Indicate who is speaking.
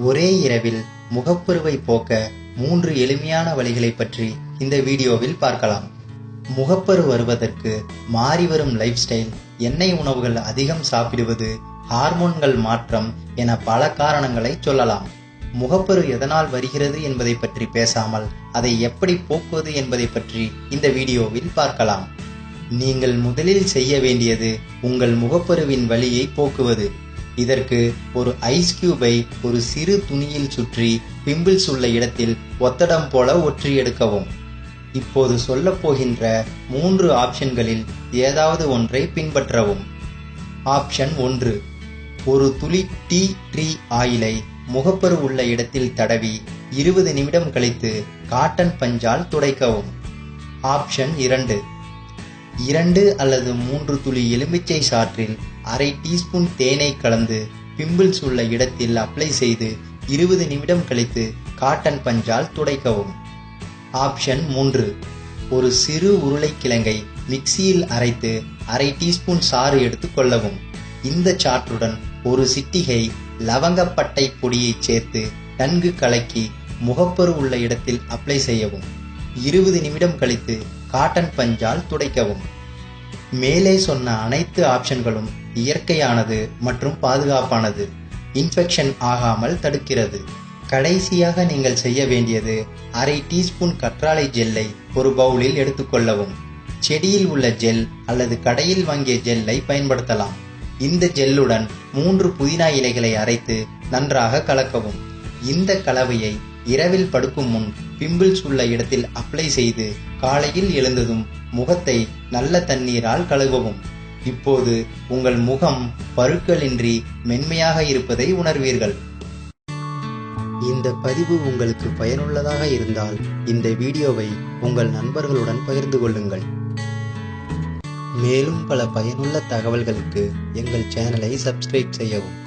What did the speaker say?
Speaker 1: ஒரே இரவில் முகப்பருவை போக்க மூன்று எளிமையான வழிகளை பற்றி இந்த வீடியோவில் பார்க்கலாம். முகப்பரு வருவதற்கு மாறி வரும் லைஃப் ஸ்டைல் எண்ணெய் உணவுகள் அதிகம் சாப்பிடுவது ஹார்மோன்கள் மாற்றம் என பல காரணங்களை சொல்லலாம். முகப்பரு எதனால் வருகிறது என்பதை பற்றி பேசாமல் அதை எப்படி போக்குவது என்பதை பற்றி இந்த வீடியோவில் பார்க்கலாம். நீங்கள் முதலில் செய்ய வேண்டியது உங்கள் முகப்பருவின் வழியை போக்குவது. இதற்கு ஒரு ஐஸ் கியூபை ஒரு சிறு துணியில் சுற்றி பிம்பிள்ஸ் உள்ள இடத்தில் ஒத்தடம் போல ஒற்றி எடுக்கவும். இப்போது சொல்லப் போகின்ற மூன்று ஆப்ஷன்களில் ஏதாவது ஒன்றை பின்பற்றவும். ஆப்ஷன் ஒன்று ஒரு துளி டீ ட்ரீ ஆயிலை முகப்பரு உள்ள இடத்தில் தடவி இருபது நிமிடம் கழித்து காட்டன் பஞ்சால் துடைக்கவும். ஆப்ஷன் இரண்டு இரண்டு அல்லது மூன்று துளி எலுமிச்சை சாற்றில் அரை டீஸ்பூன் தேனை கலந்து பிம்பிள்ஸ் உள்ள இடத்தில் அப்ளை செய்து இருபது நிமிடம் கழித்து காட்டன் பஞ்சால் துடைக்கவும். ஆப்ஷன் மூன்று. ஒரு சிறு உருளைக்கிழங்கை மிக்சியில் அரைத்து அரை டீஸ்பூன் சாறு எடுத்துக்கொள்ளவும் இந்த சாற்றுடன் ஒரு சிட்டிகை லவங்கப்பட்டை பொடியை சேர்த்து நன்கு கலக்கி முகப்பரு உள்ள இடத்தில் அப்ளை செய்யவும். இருபது நிமிடம் கழித்து காட்டன் பஞ்சால் துடைக்கவும். மேலே சொன்ன அனைத்து ஆப்ஷன்களும் இயற்கையானது மற்றும் பாதுகாப்பானது. இன்ஃபெக்ஷன் ஆகாமல் தடுக்கிறது. கடைசியாக நீங்கள் செய்ய வேண்டியது அரை டீஸ்பூன் கற்றாழை ஜெல்லை ஒரு பவுலில் எடுத்துக்கொள்ளவும். செடியில் உள்ள ஜெல் அல்லது கடையில் வாங்கிய ஜெல்லை பயன்படுத்தலாம். இந்த ஜெல்லுடன் மூன்று புதினா இலைகளை அரைத்து நன்றாக கலக்கவும். இந்த கலவையை இரவில் படுக்கும் முன் பிம்பிள்ஸ் உள்ள இடத்தில் அப்ளை செய்து காலையில் எழுந்ததும் முகத்தை நல்ல தண்ணீரால் கழுவவும். இப்போது உங்கள் முகம் பருக்களின்றி மென்மையாக இருப்பதை உணர்வீர்கள். இந்த பதிவு உங்களுக்கு பயனுள்ளதாக இருந்தால் இந்த வீடியோவை உங்கள் நண்பர்களுடன் பகிர்ந்து கொள்ளுங்கள். மேலும் பல பயனுள்ள தகவல்களுக்கு எங்கள் சேனலை சப்ஸ்கிரைப் செய்யவும்.